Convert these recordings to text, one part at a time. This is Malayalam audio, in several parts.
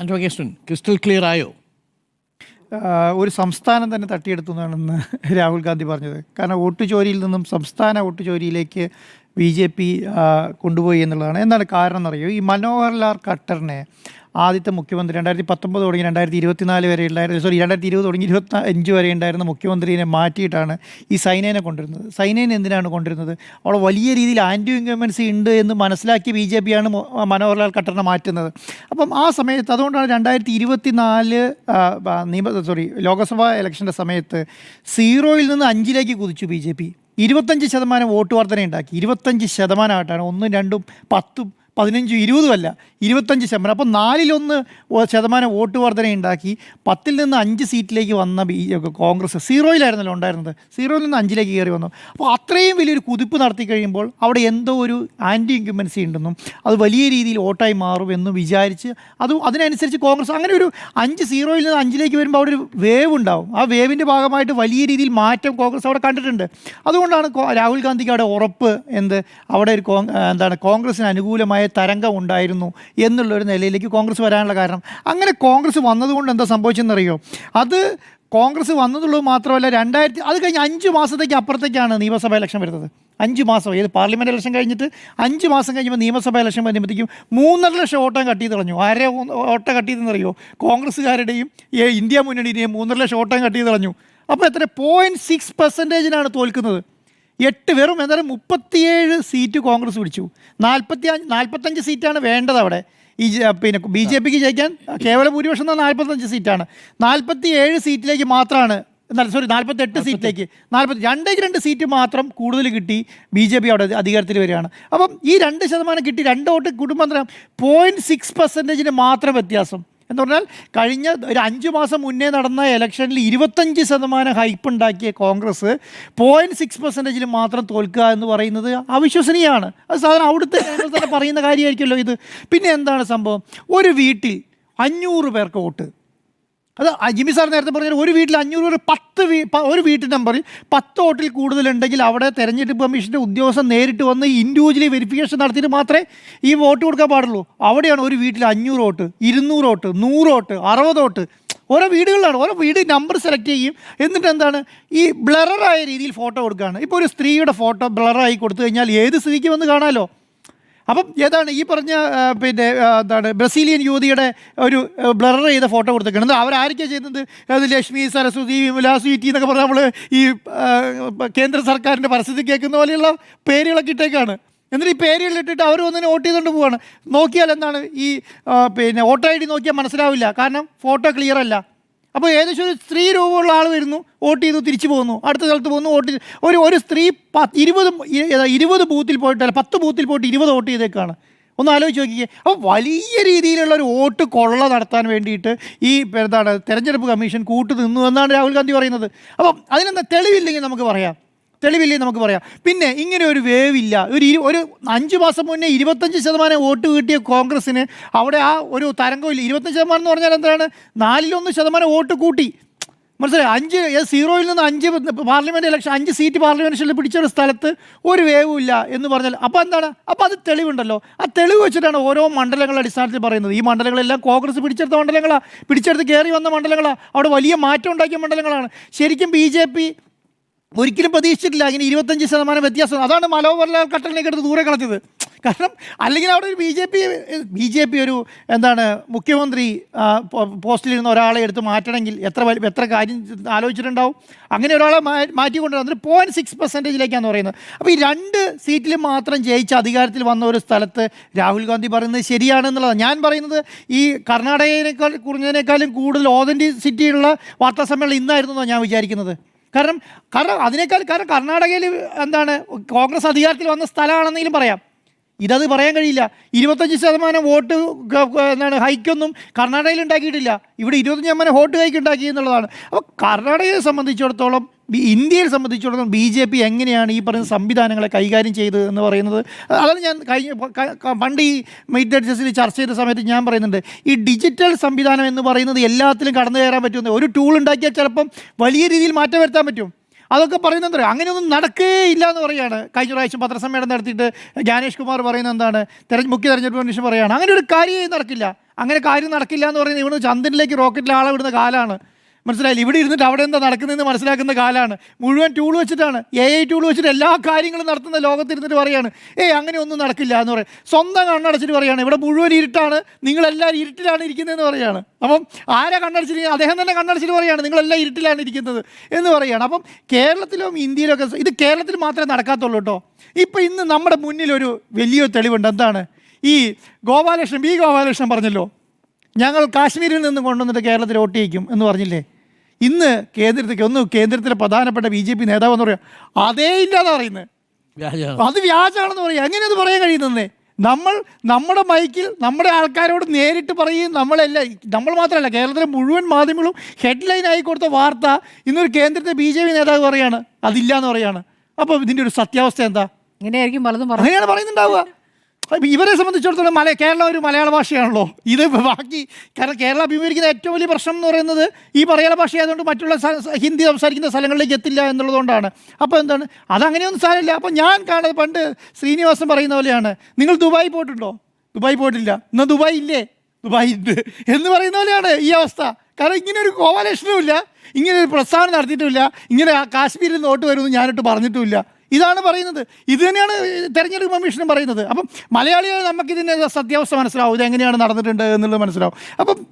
അഡ്വക്കേഷൻ ക്രിസ്റ്റൽ ക്ലിയർ ആയോ? ഒരു സംസ്ഥാനം തന്നെ തട്ടിയെടുത്തു എന്നാണെന്ന് രാഹുൽ ഗാന്ധി പറഞ്ഞത്. കാരണം വോട്ട് ചോരിയിൽ നിന്നും സംസ്ഥാന വോട്ട് ചോരിയിലേക്ക് ബി ജെ പി കൊണ്ടുപോയി എന്നുള്ളതാണ്. എന്താണ് കാരണം എന്നറിയോ? ഈ മനോഹർലാൽ ഖട്ടറിനെ ആദ്യത്തെ മുഖ്യമന്ത്രി രണ്ടായിരത്തി പത്തൊമ്പത് തുടങ്ങി രണ്ടായിരത്തി ഇരുപത്തിനാല് വരെ ഉണ്ടായിരുന്ന സോറി രണ്ടായിരത്തി ഇരുപത് തുടങ്ങി ഇരുപത്തി അഞ്ച് വരെ ഉണ്ടായിരുന്ന മുഖ്യമന്ത്രിയെ മാറ്റിയിട്ടാണ് ഈ സൈനേനെ കൊണ്ടുവരുന്നത്. സൈനേനെ എന്തിനാണ് കൊണ്ടുവരുന്നത്? അവിടെ വലിയ രീതിയിൽ ആന്റി ഇൻകമ്പൻസി ഉണ്ട് എന്ന് മനസ്സിലാക്കി ബി ജെ പിയാണ് മനോഹർ ലാൽ ഖട്ടറിനെ മാറ്റുന്നത്. അപ്പം ആ സമയത്ത് അതുകൊണ്ടാണ് രണ്ടായിരത്തി ഇരുപത്തി നാല് നിയമ സോറി ലോക്സഭാ ഇലക്ഷന്റെ സമയത്ത് സീറോയിൽ നിന്ന് അഞ്ചിലേക്ക് കുതിച്ചു ബി ജെ പി. ഇരുപത്തഞ്ച് ശതമാനം വോട്ട് വർധന ഉണ്ടാക്കി. ഇരുപത്തഞ്ച് ശതമാനമായിട്ടാണ് ഒന്നും രണ്ടും പത്തും പതിനഞ്ചും ഇരുപതുമല്ല ഇരുപത്തഞ്ച് ശതമാനം. അപ്പോൾ നാലിലൊന്ന് ശതമാനം വോട്ട് വർധന ഉണ്ടാക്കി പത്തിൽ നിന്ന് അഞ്ച് സീറ്റിലേക്ക് വന്ന ബി കോൺഗ്രസ് സീറോയിലായിരുന്നല്ലോ ഉണ്ടായിരുന്നത്. സീറോയിൽ നിന്ന് അഞ്ചിലേക്ക് കയറി വന്നു. അപ്പോൾ അത്രയും വലിയൊരു കുതിപ്പ് നടത്തി കഴിയുമ്പോൾ അവിടെ എന്തോ ഒരു ആന്റി ഇൻക്യുമൻസി ഉണ്ടെന്നും അത് വലിയ രീതിയിൽ വോട്ടായി മാറും എന്ന് വിചാരിച്ച് അത് അതിനനുസരിച്ച് കോൺഗ്രസ് അങ്ങനെ ഒരു അഞ്ച് സീറോയിൽ നിന്ന് അഞ്ചിലേക്ക് വരുമ്പോൾ അവിടെ ഒരു വേവ് ഉണ്ടാവും. ആ വേവിന്റെ ഭാഗമായിട്ട് വലിയ രീതിയിൽ മാറ്റം കോൺഗ്രസ് അവിടെ കണ്ടിട്ടുണ്ട്. അതുകൊണ്ടാണ് രാഹുൽ ഗാന്ധിക്ക് അവിടെ ഉറപ്പ് എന്ത്? അവിടെ ഒരു എന്താണ് കോൺഗ്രസിന് അനുകൂലമായ തരംഗം ഉണ്ടായിരുന്നു എന്നുള്ളൊരു നിലയിലേക്ക് കോൺഗ്രസ് വരാനുള്ള കാരണം. അങ്ങനെ കോൺഗ്രസ് വന്നതുകൊണ്ട് എന്താ സംഭവിച്ചെന്നറിയോ? അത് കോൺഗ്രസ് വന്നതുള്ളത് മാത്രമല്ല രണ്ടായിരത്തി അത് കഴിഞ്ഞ് അഞ്ച് മാസത്തേക്ക് അപ്പുറത്തേക്കാണ് നിയമസഭാ ഇലക്ഷൻ വരുന്നത്. അഞ്ച് മാസം ഏത് പാർലമെന്റ് ഇലക്ഷൻ കഴിഞ്ഞിട്ട് അഞ്ച് മാസം കഴിഞ്ഞപ്പോൾ നിയമസഭാ ഇലക്ഷൻ വരുമ്പോഴത്തേക്കും മൂന്നര ലക്ഷം ഓട്ടം കട്ട് ചെയ്ത് കളഞ്ഞു ആരെ ഓട്ടം കട്ട് ചെയ്തെന്നറിയോ കോൺഗ്രസ്സുകാരുടെയും ഇന്ത്യ മുന്നണിയുടെയും മൂന്നര ലക്ഷം ഓട്ടം കട്ട് ചെയ്ത് കളഞ്ഞു അപ്പോൾ എത്ര? പോയിന്റ് സിക്സ് പെർസെന്റേജിനാണ് തോൽക്കുന്നത്. എട്ട് വെറും എന്തായാലും മുപ്പത്തിയേഴ് സീറ്റ് കോൺഗ്രസ് പിടിച്ചു. നാൽപ്പത്തി അഞ്ച് നാൽപ്പത്തഞ്ച് സീറ്റാണ് വേണ്ടത് അവിടെ. ഈ പിന്നെ ബി ജെ പിക്ക് ജയിക്കാൻ കേവല ഭൂരിപക്ഷം എന്നാൽ നാൽപ്പത്തഞ്ച് സീറ്റാണ്. നാൽപ്പത്തി ഏഴ് സീറ്റിലേക്ക് മാത്രമാണ് എന്നാൽ സോറി നാൽപ്പത്തെട്ട് സീറ്റിലേക്ക് നാൽപ്പത്തി രണ്ടേക്ക് രണ്ട് സീറ്റ് മാത്രം കൂടുതൽ കിട്ടി ബി ജെ പി അവിടെ അധികാരത്തിൽ വരികയാണ്. അപ്പം ഈ രണ്ട് ശതമാനം കിട്ടി രണ്ട് വോട്ട് കുടുംബം പോയിന്റ് സിക്സ് പെർസെന്റേജിന് മാത്രം വ്യത്യാസം. എന്ന് പറഞ്ഞാൽ കഴിഞ്ഞ ഒരു അഞ്ച് മാസം മുന്നേ നടന്ന ഇലക്ഷനിൽ ഇരുപത്തഞ്ച് ശതമാനം ഹൈപ്പ് ഉണ്ടാക്കിയ കോൺഗ്രസ് പോയിന്റ് സിക്സ് പെർസെന്റേജിൽ മാത്രം തോൽക്കുക എന്ന് പറയുന്നത് അവിശ്വസനീയമാണ്. അത് സാധാരണ അവിടുത്തെ തന്നെ പറയുന്ന കാര്യമായിരിക്കുമല്ലോ ഇത്. പിന്നെ എന്താണ് സംഭവം? ഒരു വീട്ടിൽ അഞ്ഞൂറ് പേർക്ക് വോട്ട്. അത് ആ ജിമ്മി സാർ നേരത്തെ പറഞ്ഞാൽ ഒരു വീട്ടിൽ അഞ്ഞൂറ് പേർ പത്ത് ഒരു വീട്ട് നമ്പറിൽ പത്ത് വോട്ടിൽ കൂടുതലുണ്ടെങ്കിൽ അവിടെ തെരഞ്ഞെടുപ്പ് കമ്മീഷന്റെ ഉദ്യോഗസ്ഥൻ നേരിട്ട് വന്ന് ഇൻഡിവിജ്വലി വെരിഫിക്കേഷൻ നടത്തിയിട്ട് മാത്രമേ ഈ വോട്ട് കൊടുക്കാൻ പാടുള്ളൂ. അവിടെയാണ് ഒരു വീട്ടിൽ അഞ്ഞൂറ് വോട്ട് ഇരുന്നൂറ് വോട്ട് നൂറ് വോട്ട് അറുപത് വോട്ട്. ഓരോ വീടുകളിലാണ്. ഓരോ വീട് നമ്പർ സെലക്ട് ചെയ്യും. എന്നിട്ട് എന്താണ്? ഈ ബ്ലററായ രീതിയിൽ ഫോട്ടോ കൊടുക്കുകയാണ്. ഇപ്പോൾ ഒരു സ്ത്രീയുടെ ഫോട്ടോ ബ്ലറായി കൊടുത്തു കഴിഞ്ഞാൽ ഏത് സ്ത്രീക്ക് വന്ന് കാണാമല്ലോ അപ്പം ഏതാണ് ഈ പറഞ്ഞ പിന്നെ എന്താണ് ബ്രസീലിയൻ യുവതിയുടെ ഒരു ബ്ലർ ചെയ്ത ഫോട്ടോ കൊടുത്തേക്കുന്നത് അവരാരൊക്കെ ചെയ്യുന്നത്? അത് ലക്ഷ്മി സരസ്വതി വിമല സ്വീറ്റി എന്നൊക്കെ പറഞ്ഞാൽ നമ്മൾ ഈ കേന്ദ്ര സർക്കാരിന്റെ പരസ്യത്തിൽ കേൾക്കുന്ന പോലെയുള്ള പേരുകളൊക്കെ ഇട്ടേക്കാണ്. എന്നിട്ട് ഈ പേരുകൾ ഇട്ടിട്ട് അവർ ഒന്നിനെ വോട്ട് ചെയ്തുകൊണ്ട് പോവാണ്. നോക്കിയാൽ എന്താണ് ഈ പിന്നെ വോട്ടർ ഐ ഡി നോക്കിയാൽ മനസ്സിലാവില്ല. കാരണം ഫോട്ടോ ക്ലിയർ അല്ല. അപ്പോൾ ഏകദേശം ഒരു സ്ത്രീ രൂപമുള്ള ആൾ വരുന്നു വോട്ട് ചെയ്തു തിരിച്ചു പോകുന്നു. അടുത്ത സ്ഥലത്ത് പോകുന്നു വോട്ട് ഒരു ഒരു സ്ത്രീ പത്ത് ഇരുപത് ഇരുപത് ബൂത്തിൽ പോയിട്ട് അല്ല പത്ത് ബൂത്തിൽ പോയിട്ട് ഇരുപത് വോട്ട് ചെയ്തേക്കാണ്. ഒന്ന് ആലോചിച്ച് നോക്കിക്കേ. അപ്പോൾ വലിയ രീതിയിലുള്ള ഒരു വോട്ട് കൊള്ള നടത്താൻ വേണ്ടിയിട്ട് ഈ എന്താണ് തെരഞ്ഞെടുപ്പ് കമ്മീഷൻ കൂട്ടു നിന്നു എന്നാണ് രാഹുൽ ഗാന്ധി പറയുന്നത്. അപ്പം അതിനെന്താ തെളിവില്ലെങ്കിൽ നമുക്ക് പറയാം. തെളിവില്ലേ നമുക്ക് പറയാം. പിന്നെ ഇങ്ങനെ ഒരു വേവ് ഇല്ല ഒരു ഒരു അഞ്ച് മാസം മുന്നേ ഇരുപത്തഞ്ച് ശതമാനം വോട്ട് കിട്ടിയ കോൺഗ്രസ്സിന് അവിടെ ആ ഒരു തരംഗമില്ല. ഇരുപത്തഞ്ച് ശതമാനം എന്ന് പറഞ്ഞാൽ എന്താണ്? നാലിലൊന്ന് ശതമാനം വോട്ട് കൂട്ടി. മനസ്സിലായി? അഞ്ച് സീറോയിൽ നിന്ന് അഞ്ച് പാർലമെന്റ് ഇലക്ഷൻ അഞ്ച് സീറ്റ് പാർലമെന്റ് പിടിച്ചൊരു സ്ഥലത്ത് ഒരു വേവും ഇല്ല എന്ന് പറഞ്ഞാൽ അപ്പോൾ എന്താണ്? അപ്പോൾ അത് തെളിവുണ്ടല്ലോ. ആ തെളിവ് വെച്ചിട്ടാണ് ഓരോ മണ്ഡലങ്ങളുടെ അടിസ്ഥാനത്തിൽ പറയുന്നത്. ഈ മണ്ഡലങ്ങളെല്ലാം കോൺഗ്രസ് പിടിച്ചെടുത്ത മണ്ഡലങ്ങളാണ് പിടിച്ചെടുത്ത് കയറി വന്ന മണ്ഡലങ്ങളാണ് അവിടെ വലിയ മാറ്റം ഉണ്ടാക്കിയ മണ്ഡലങ്ങളാണ്. ശരിക്കും ബി ജെ പി ഒരിക്കലും പ്രതീക്ഷിച്ചിട്ടില്ല. അങ്ങനെ ഇരുപത്തഞ്ച് ശതമാനം വ്യത്യാസം. അതാണ് മലോവർലാൽ ഘട്ടങ്ങളിലേക്ക് എടുത്ത് ദൂരെ കളഞ്ഞത്. കാരണം അല്ലെങ്കിൽ അവിടെ ഒരു B J P B J P ഒരു എന്താണ് മുഖ്യമന്ത്രി പോസ്റ്റിലിരുന്ന ഒരാളെ എടുത്ത് മാറ്റണമെങ്കിൽ എത്ര എത്ര കാര്യം ആലോചിച്ചിട്ടുണ്ടാവും? അങ്ങനെ ഒരാളെ മാ- മാറ്റിക്കൊണ്ട് അതിന് പോയിന്റ് സിക്സ് പെർസെന്റേജിലേക്കാണ് പറയുന്നത്. അപ്പോൾ ഈ രണ്ട് സീറ്റിൽ മാത്രം ജയിച്ച് അധികാരത്തിൽ വന്ന ഒരു സ്ഥലത്ത് രാഹുൽ ഗാന്ധി പറയുന്നത് ശരിയാണെന്നുള്ളതാണ്. ഞാൻ പറയുന്നത് ഈ കർണാടകയിനേക്കാൾ കുറഞ്ഞതിനേക്കാളും കൂടുതൽ ഓതന്റിസിറ്റി ഉള്ള വാർത്താ സമ്മേളനം ഇന്നായിരുന്നു എന്നാണ് ഞാൻ വിചാരിക്കുന്നത്. കാരണം കാരണം അതിനേക്കാൾ കാരണം കർണാടകയിൽ എന്താണ് കോൺഗ്രസ് അധികാരത്തിൽ വന്ന സ്ഥലമാണെന്നെങ്കിലും പറയാം. ഇതത് പറയാൻ കഴിയില്ല. ഇരുപത്തഞ്ച് ശതമാനം വോട്ട് എന്താണ് ഹൈക്കൊന്നും കർണാടകയിൽ ഉണ്ടാക്കിയിട്ടില്ല. ഇവിടെ ഇരുപത്തഞ്ച് ശതമാനം വോട്ട് ഹൈക്ക് ഉണ്ടാക്കി എന്നുള്ളതാണ്. അപ്പോൾ കർണാടകയെ സംബന്ധിച്ചിടത്തോളം ഇന്ത്യയെ സംബന്ധിച്ചിടത്തോളം ബി ജെ പി എങ്ങനെയാണ് ഈ പറയുന്ന സംവിധാനങ്ങളെ കൈകാര്യം ചെയ്തത് എന്ന് പറയുന്നത്? അതാണ് ഞാൻ കഴിഞ്ഞ പണ്ട് ഈ മീറ്റ് അഡ്ജസ്റ്റിൽ ചർച്ച ചെയ്ത സമയത്ത് ഞാൻ പറയുന്നുണ്ട് ഈ ഡിജിറ്റൽ സംവിധാനം എന്ന് പറയുന്നത് എല്ലാത്തിലും കടന്നു കയറാൻ പറ്റുന്ന ഒരു ടൂൾ ഉണ്ടാക്കിയാൽ ചിലപ്പം വലിയ രീതിയിൽ മാറ്റം വരുത്താൻ പറ്റും. അതൊക്കെ പറയുന്നത് എന്താ അങ്ങനെയൊന്നും നടക്കേ ഇല്ല എന്ന് പറയുകയാണ്. കഴിഞ്ഞ പ്രാവശ്യം പത്രസമ്മേളനം നടത്തിയിട്ട് ജ്ഞാനേഷ് കുമാർ പറയുന്നത് എന്താണ്? തെരഞ്ഞ് മുഖ്യ തെരഞ്ഞെടുപ്പ് കമ്മീഷൻ പറയുകയാണ്. അങ്ങനെ ഒരു കാര്യം നടക്കില്ല. അങ്ങനെ കാര്യം നടക്കില്ല എന്ന് പറയുന്നത് ഇവിടുന്ന് ചന്ദ്രനിലേക്ക് റോക്കറ്റിൽ ആളെ വിടുന്ന കാലമാണ് മനസ്സിലായില്ല? ഇവിടെ ഇരുന്നിട്ട് അവിടെ എന്താ നടക്കുന്നതെന്ന് മനസ്സിലാക്കുന്ന കാലമാണ് മുഴുവൻ ടൂൾ വെച്ചിട്ടാണ്. എ ഐ ടൂൾ വെച്ചിട്ട് എല്ലാ കാര്യങ്ങളും നടത്തുന്ന ലോകത്തിരുന്നിട്ട് പറയാണ്. ഏയ് അങ്ങനെ ഒന്നും നടക്കില്ല എന്ന് പറയും. സ്വന്തം കണ്ണടച്ചിട്ട് പറയാണ്. ഇവിടെ മുഴുവൻ ഇരുട്ടാണ്. നിങ്ങളെല്ലാവരും ഇരുട്ടിലാണ് ഇരിക്കുന്നതെന്ന് പറയാണ്. അപ്പം ആരാ കണ്ണടച്ചിരിക്കുന്നത്? അദ്ദേഹം തന്നെ കണ്ണടച്ചിട്ട് പറയാണ്. നിങ്ങളെല്ലാം ഇരുട്ടിലാണ് ഇരിക്കുന്നത് എന്ന് പറയാണ്. അപ്പം കേരളത്തിലും ഇന്ത്യയിലൊക്കെ ഇത് കേരളത്തിൽ മാത്രമേ നടക്കാത്തുള്ളൂ കേട്ടോ. ഇപ്പം ഇന്ന് നമ്മുടെ മുന്നിലൊരു വലിയ തെളിവുണ്ട്. എന്താണ്? ഈ ഗോപാലകൃഷ്ണൻ ബി ഗോപാലകൃഷ്ണൻ പറഞ്ഞല്ലോ ഞങ്ങൾ കാശ്മീരിൽ നിന്ന് കൊണ്ടുവന്നിട്ട് കേരളത്തിൽ ഒട്ടിയിക്കും എന്ന് പറഞ്ഞില്ലേ? ഇന്ന് കേന്ദ്രത്തിലേക്ക് ഒന്ന് കേന്ദ്രത്തിലെ പ്രധാനപ്പെട്ട ബി ജെ പി നേതാവ് എന്ന് പറയാം അതേ ഇല്ലാതെ പറയുന്നത് അത് വ്യാജാണെന്ന് പറയാം. എങ്ങനെ അത് പറയാൻ കഴിയുന്നേ? നമ്മൾ നമ്മുടെ മൈക്കിൽ നമ്മുടെ ആൾക്കാരോട് നേരിട്ട് പറയും നമ്മളെല്ലാം നമ്മൾ മാത്രമല്ല കേരളത്തിലെ മുഴുവൻ മാധ്യമങ്ങളും ഹെഡ്ലൈൻ ആയി കൊടുത്ത വാർത്ത ഇന്നൊരു കേന്ദ്രത്തെ ബി ജെ പി നേതാവ് പറയാണ്. അതില്ല എന്ന് പറയാണ്. അപ്പോൾ ഇതിന്റെ ഒരു സത്യാവസ്ഥ എന്താ? ഇങ്ങനെയായിരിക്കും പലതും അങ്ങനെയാണ് പറയുന്നുണ്ടാവുക. ഇവരെ സംബന്ധിച്ചിടത്തോളം മല കേരളം ഒരു മലയാള ഭാഷയാണല്ലോ. ഇത് ബാക്കി കാരണം കേരളം അഭിമുഖീകരിക്കുന്ന ഏറ്റവും വലിയ പ്രശ്നം എന്ന് പറയുന്നത് ഈ മലയാള ഭാഷ ആയതുകൊണ്ട് മറ്റുള്ള ഹിന്ദി സംസാരിക്കുന്ന സ്ഥലങ്ങളിലേക്ക് എത്തില്ല എന്നുള്ളതുകൊണ്ടാണ്. അപ്പോൾ എന്താണ്? അതങ്ങനെയൊന്നും സാരമില്ല. അപ്പോൾ ഞാൻ കാണുന്നത് പണ്ട് ശ്രീനിവാസൻ പറയുന്ന പോലെയാണ്. നിങ്ങൾ ദുബായി പോയിട്ടുണ്ടോ? ദുബായി പോയിട്ടില്ല. എന്നാൽ ദുബായ് ഇല്ലേ? ദുബായ് ഉണ്ട് എന്ന് പറയുന്ന പോലെയാണ് ഈ അവസ്ഥ. കാരണം ഇങ്ങനെ ഒരു കോവാലേഷനും ഇല്ല ഇങ്ങനെ ഒരു പ്രസ്താവന നടത്തിയിട്ടുമില്ല. ഇങ്ങനെ കാശ്മീരിൽ നിന്ന് വോട്ട് വരുമെന്ന് ഞാനിട്ട് പറഞ്ഞിട്ടുമില്ല. ഇതാണ് പറയുന്നത്. ഇത് തന്നെയാണ് തെരഞ്ഞെടുപ്പ് കമ്മീഷനും പറയുന്നത്. അപ്പം മലയാളികൾ നമുക്കിതിന്റെ സത്യാവസ്ഥ മനസ്സിലാവും. ഇതെങ്ങനെയാണ് നടന്നിട്ടുണ്ട് എന്നുള്ളത് മനസ്സിലാവും. അപ്പം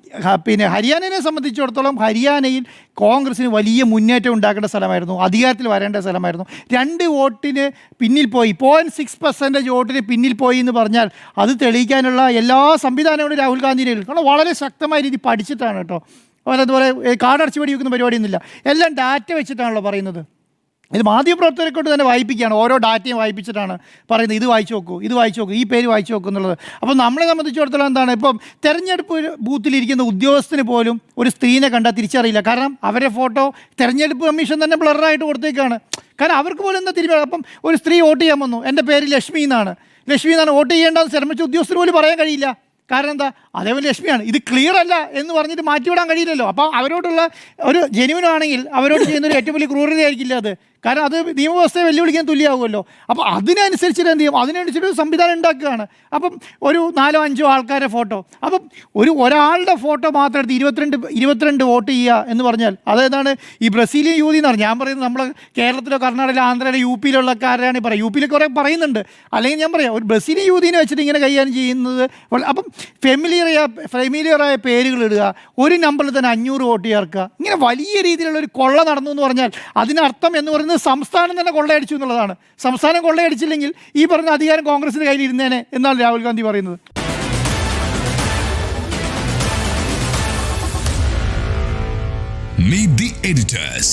പിന്നെ ഹരിയാനയെ സംബന്ധിച്ചിടത്തോളം ഹരിയാനയിൽ കോൺഗ്രസിന് വലിയ മുന്നേറ്റം ഉണ്ടാക്കേണ്ട സ്ഥലമായിരുന്നു. അധികാരത്തിൽ വരേണ്ട സ്ഥലമായിരുന്നു. രണ്ട് വോട്ടിന് പിന്നിൽ പോയി. പോയിന്റ് സിക്സ് പെർസെന്റേജ് വോട്ടിന് പിന്നിൽ പോയി എന്ന് പറഞ്ഞാൽ അത് തെളിയിക്കാനുള്ള എല്ലാ സംവിധാനങ്ങളും രാഹുൽ ഗാന്ധിയുടെ കാരണം വളരെ ശക്തമായ രീതി പഠിച്ചിട്ടാണ് കേട്ടോ. അതുപോലെ കാർഡടച്ച് വെടി വെക്കുന്ന പരിപാടിയൊന്നുമില്ല. എല്ലാം ഡാറ്റ വെച്ചിട്ടാണല്ലോ പറയുന്നത്. ഇത് മാധ്യമപ്രവർത്തകരെ കൊണ്ട് തന്നെ വായിപ്പിക്കുകയാണ്. ഓരോ ഡാറ്റയും വായിപ്പിച്ചിട്ടാണ് പറയുന്നത്. ഇത് വായിച്ചു നോക്കൂ ഇത് വായിച്ചു നോക്കൂ ഈ പേര് വായിച്ചു നോക്കൂ എന്നുള്ളത്. അപ്പോൾ നമ്മളെ സംബന്ധിച്ചിടത്തോളം എന്താണ്? ഇപ്പം തെരഞ്ഞെടുപ്പ് ബൂത്തിലിരിക്കുന്ന ഉദ്യോഗസ്ഥന് പോലും ഒരു സ്ത്രീനെ കണ്ടാൽ തിരിച്ചറിയില്ല. കാരണം അവരെ ഫോട്ടോ തെരഞ്ഞെടുപ്പ് കമ്മീഷൻ തന്നെ ബ്ലറായിട്ട് കൊടുത്തേക്കാണ്. കാരണം അവർക്ക് പോലും എന്താ തിരിച്ചു അപ്പം ഒരു സ്ത്രീ വോട്ട് ചെയ്യാൻ വന്നു. എന്റെ പേര് ലക്ഷ്മി എന്നാണ്. ലക്ഷ്മി എന്നാണ് വോട്ട് ചെയ്യേണ്ടതെന്ന് ശ്രമിച്ച ഉദ്യോഗസ്ഥർ പോലും പറയാൻ കഴിയില്ല. കാരണം എന്താ? അതേപോലെ ലക്ഷ്മിയാണ്. ഇത് ക്ലിയർ അല്ല എന്ന് പറഞ്ഞിട്ട് മാറ്റിവിടാൻ കഴിയില്ലല്ലോ. അപ്പോൾ അവരോടുള്ള ഒരു ജെനുവിൻ ആണെങ്കിൽ അവരോട് ചെയ്യുന്നൊരു ഏറ്റവും വലിയ ക്രൂരതയായിരിക്കില്ല അത്. കാരണം അത് നിയമവ്യവസ്ഥയെ വെല്ലുവിളിക്കാൻ തുല്യമാകുമല്ലോ. അപ്പോൾ അതിനനുസരിച്ചിട്ട് എന്ത് ചെയ്യും? അതിനനുസരിച്ച് സംവിധാനം ഉണ്ടാക്കുകയാണ്. അപ്പം ഒരു നാലോ അഞ്ചോ ആൾക്കാരെ ഫോട്ടോ. അപ്പം ഒരു ഒരാളുടെ ഫോട്ടോ മാത്രം എടുത്ത് ഇരുപത്തിരണ്ട് ഇരുപത്തിരണ്ട് വോട്ട് ചെയ്യുക എന്ന് പറഞ്ഞാൽ അതേതാണ് ഈ ബ്രസീലിയൻ യൂതി എന്ന് പറഞ്ഞാൽ ഞാൻ പറയുന്നത് നമ്മൾ കേരളത്തിലോ കർണാടകയിലോ ആന്ധ്രയിലോ യു പിയിലുള്ളക്കാരാണ് പറയുക യു പിയിൽ കുറേ പറയുന്നുണ്ട്. അല്ലെങ്കിൽ ഞാൻ പറയാം ഒരു ബ്രസീലിയൻ യൂതിനെ വെച്ചിട്ട് ഇങ്ങനെ കൈകാര്യം ചെയ്യുന്നത് അപ്പം ഫെമിലിയറായ ഫെമിലിയറായ പേരുകൾ ഇടുക ഒരു നമ്പറിൽ തന്നെ അഞ്ഞൂറ് വോട്ട് ചേർക്കുക ഇങ്ങനെ വലിയ രീതിയിലുള്ള ഒരു കൊള്ള നടന്നു എന്ന് പറഞ്ഞാൽ അതിനർത്ഥം എന്ന് പറയുന്നത് സംസ്ഥാനം തന്നെ കൊള്ളയടിച്ചു എന്നുള്ളതാണ് സംസ്ഥാനം കൊള്ളയടിച്ചില്ലെങ്കിൽ ഈ പറഞ്ഞ അധികാരം കോൺഗ്രസിന്റെ കയ്യിൽ ഇരുന്നേനെ എന്നാണ് രാഹുൽ ഗാന്ധി പറയുന്നത് Meet the editors.